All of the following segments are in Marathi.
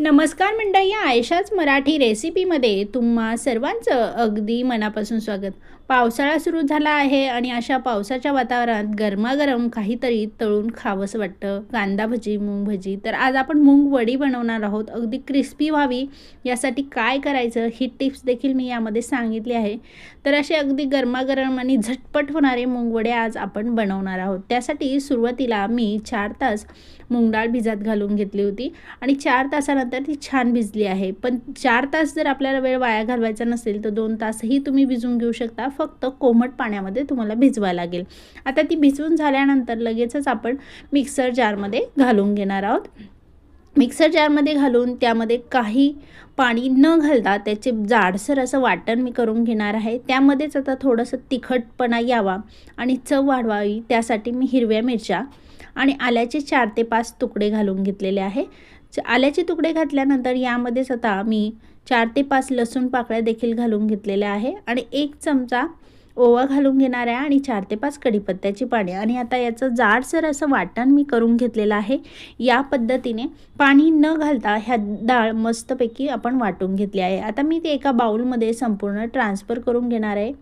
नमस्कार मंडळी आयशाच मराठी रेसिपीमध्ये तुम्हा सर्वांचं अगदी मनापासून स्वागत. पावसाळा सुरू झाला आहे आणि अशा पावसाच्या वातावरणात गरमागरम काहीतरी तळून खावंसं वाटतं. कांदा भजी मूग भजी तर आज आपण मूग वडी बनवणार आहोत. अगदी क्रिस्पी व्हावी यासाठी काय करायचं ही टिप्स देखील मी यामध्ये सांगितली आहे. तर असे अगदी गरमागरम आणि झटपट होणारे मूगवडे आज आपण बनवणार आहोत. त्यासाठी सुरुवातीला मी चार तास मूग डाळ भिजत घालून घेतली होती आणि चार तासानंतर ती छान भिजली आहे. पण चार तास जर आपल्याला वेळ वाया घालवायचा नसेल तर दोन तासही तुम्ही भिजवून घेऊ शकता. फक्त कोमट पाण्यामध्ये तुम्हाला भिजवा लागेल. आता ती भिजवून झाल्यानंतर लगेचच आपण मिक्सर जारमध्ये घालून घेणार आहोत. मिक्सर जारमध्ये घालून त्यामध्ये काही पाणी न घालता त्याचे जाडसर असं वाटण मी करून घेणार आहे. त्यामध्येच आता थोडंसं तिखटपणा यावा आणि चव वाढवावी. त्यासाठी मी हिरव्या मिरच्या आणि आल्याचे चार ते पाच तुकडे घालून घेतलेले आहे. आल्याचे तुकडे घातल्यानंतर यामध्येच आता मी चार ते पाच लसूण पाकळ्या देखील घालून घेतलेल्या आहे आणि एक चमचा ओवा घालून घेणार आहे आणि चार ते पाच कढीपत्त्याची पाणी आणि आता याचं जाडसर असं वाटण मी करून घेतलेलं आहे. या पद्धतीने पाणी न घालता ह्या डाळ मस्तपैकी आपण वाटून घेतली आहे. आता मी ते एका बाऊलमध्ये संपूर्ण ट्रान्सफर करून घेणार आहे.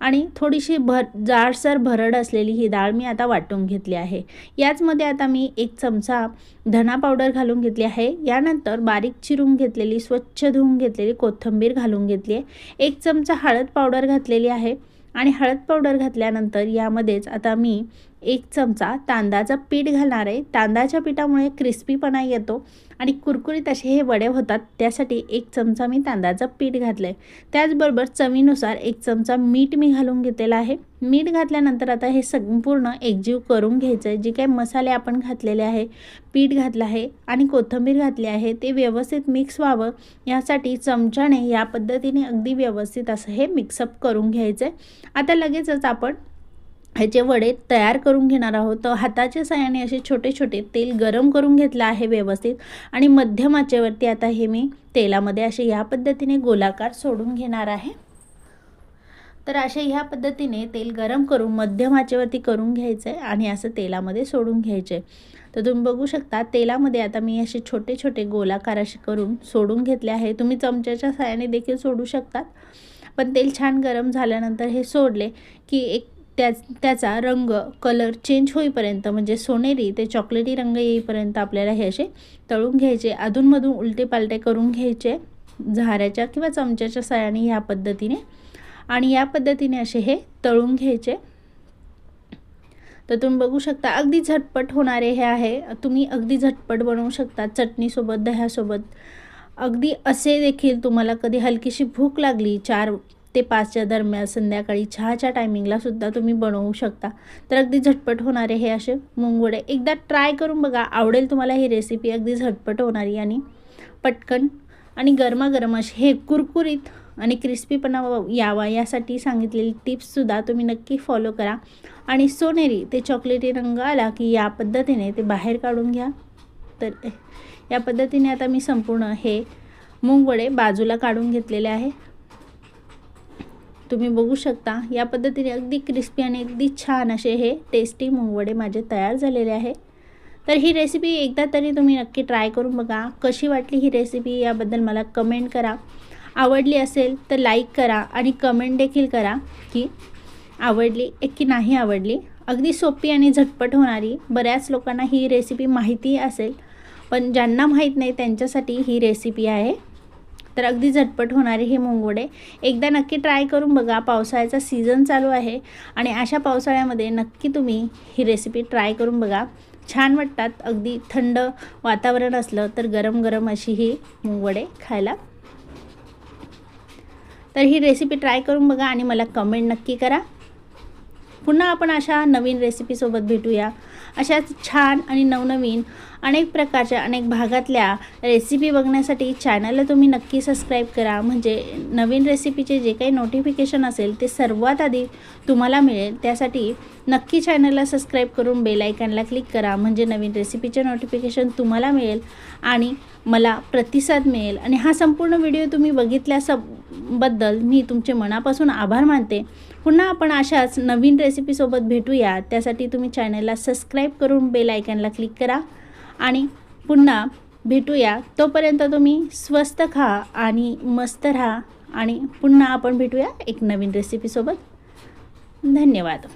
आणि थोडीशी भर जाडसर भरड असलेली ही डाळ मी आता वाटून घेतली आहे. याचमध्ये आता मी एक चमचा धना पावडर घालून घेतली आहे. यानंतर बारीक चिरून घेतलेली स्वच्छ धुवून घेतलेली कोथिंबीर घालून घेतली आहे. एक चमचा हळद पावडर घातलेली आहे आणि हळद पावडर घातल्यानंतर यामध्येच आता मी एक चमचा तांदळाचं पीठ घालणार आहे. तांदळाच्या पिठामुळे क्रिस्पीपणा येतो आणि कुरकुरीत असे हे वडे होतात. त्यासाठी एक चमचा मी तांदळाचं पीठ घातलं आहे त्याचबरोबर चवीनुसार एक चमचा मीठ मी घालून घेतलेला आहे. मीठ घातल्यानंतर आता हे संपूर्ण एकजीव करून घ्यायचं आहे जे काही मसाले आपण घातलेले आहे पीठ घातलं आहे आणि कोथिंबीर घातली आहे ते व्यवस्थित मिक्स व्हावं. यासाठी चमच्याने या पद्धतीने अगदी व्यवस्थित असं हे मिक्सअप करून घ्यायचं आहे आता लगेचच आपण ह्याचे वडे तयार करून घेणार आहोत. तर हाताच्या साह्याने असे छोटे छोटे तेल गरम करून घेतलं आहे व्यवस्थित. आणि मध्यम आचेवरती आता हे मी तेलामध्ये असे या पद्धतीने गोलाकार सोडून घेणार आहे. तर असे ह्या पद्धतीने तेल गरम करून मध्यम आचेवरती करून घ्यायचं आहे आणि असं तेलामध्ये सोडून घ्यायचे तर तुम्ही बघू शकता तेलामध्ये आता मी असे छोटे छोटे गोलाकार असे करून सोडून घेतले आहे. तुम्ही चमच्याच्या साह्याने देखील सोडू शकतात. पण तेल छान गरम झाल्यानंतर हे सोडले की एक त्या त्याचा रंग कलर चेंज होईपर्यंत म्हणजे सोनेरी ते चॉकलेटी रंग येईपर्यंत आपल्याला हे असे तळून घ्यायचे. अधूनमधून उलटे पालटे करून घ्यायचे झाऱ्याच्या किंवा चमच्याच्या सायाने ह्या पद्धतीने. आणि या पद्धतीने असे हे तळून घ्यायचे. तर तुम्ही बघू शकता अगदी झटपट होणारे हे आहे. तुम्ही अगदी झटपट बनवू शकता चटणीसोबत दह्यासोबत. अगदी असे देखील तुम्हाला कधी हलकीशी भूक लागली चार ते पाचच्या दरम्यान संध्याकाळी चहाच्या टायमिंगला सुद्धा तुम्ही बनवू शकता. तर अगदी झटपट होणारे हे असे मुंगवडे. एकदा ट्राय करून बघा आवडेल तुम्हाला ही रेसिपी अगदी झटपट होणारी आणि पटकन आणि गरमागरम असे हे कुरकुरीत आणि क्रिस्पीपणा यावा यासाठी सांगितलेली टिप्ससुद्धा तुम्ही नक्की फॉलो करा. आणि सोनेरी ते चॉकलेटी रंग आला की या पद्धतीने ते बाहेर काढून घ्या. तर या पद्धतीने आता मी संपूर्ण हे मुंगवडे बाजूला काढून घेतलेले आहे. तुम्ही बघू शकता. या पद्धतीने अगदी क्रिस्पी आणि अगदी छान असे हे टेस्टी मुंगवडे माझे तयार झालेले आहे. तर ही रेसिपी एकदा तरी तुम्ही नक्की ट्राय करून बघा. कशी वाटली ही रेसिपी याबद्दल मला कमेंट करा. आवडली असेल तर लाईक करा आणि कमेंट देखील करा की आवडली एक की नाही आवडली. अगदी सोपी आणि झटपट होणारी बऱ्याच लोकांना ही रेसिपी माहिती असेल. पण ज्यांना माहीत नाही त्यांच्यासाठी ही रेसिपी आहे. तर अगदी झटपट होणारे हे मुंगवडे एकदा नक्की ट्राय करून बघा पावसाळ्याचा सीझन चालू आहे आणि अशा पावसाळ्यामध्ये नक्की तुम्ही ही रेसिपी ट्राय करून बघा. छान वाटतात अगदी थंड वातावरण असलं तर गरम गरम अशी ही मुंगवडे खायला. तर ही रेसिपी ट्राय करून बघा आणि मला कमेंट नक्की करा. पुन्हा आपण अशा नवीन रेसिपीसोबत भेटूया. अशाच छान आणि नवनवीन अनेक प्रकारच्या अनेक भागातल्या रेसिपी बघण्यासाठी चॅनलला तुम्ही नक्की सबस्क्राईब करा. म्हणजे नवीन रेसिपीचे जे काही नोटिफिकेशन असेल ते सर्वात आधी तुम्हाला मिळेल. त्यासाठी नक्की चॅनलला सबस्क्राईब करून बेलायकनला क्लिक करा. म्हणजे नवीन रेसिपीचे नोटिफिकेशन तुम्हाला मिळेल आणि मला प्रतिसाद मिळेल. आणि हा संपूर्ण व्हिडिओ तुम्ही बघितल्या सबबद्दल मी तुमचे मनापासून आभार मानते. पुन्हा आपण अशाच नवीन रेसिपीसोबत भेटूया. त्यासाठी तुम्ही चॅनलला सबस्क्राईब करून बेल आयकनला क्लिक करा. आणि पुन्हा भेटूया. तोपर्यंत तुम्ही स्वस्त खा आणि मस्त राहा. आणि पुन्हा आपण भेटूया एक नवीन रेसिपीसोबत धन्यवाद.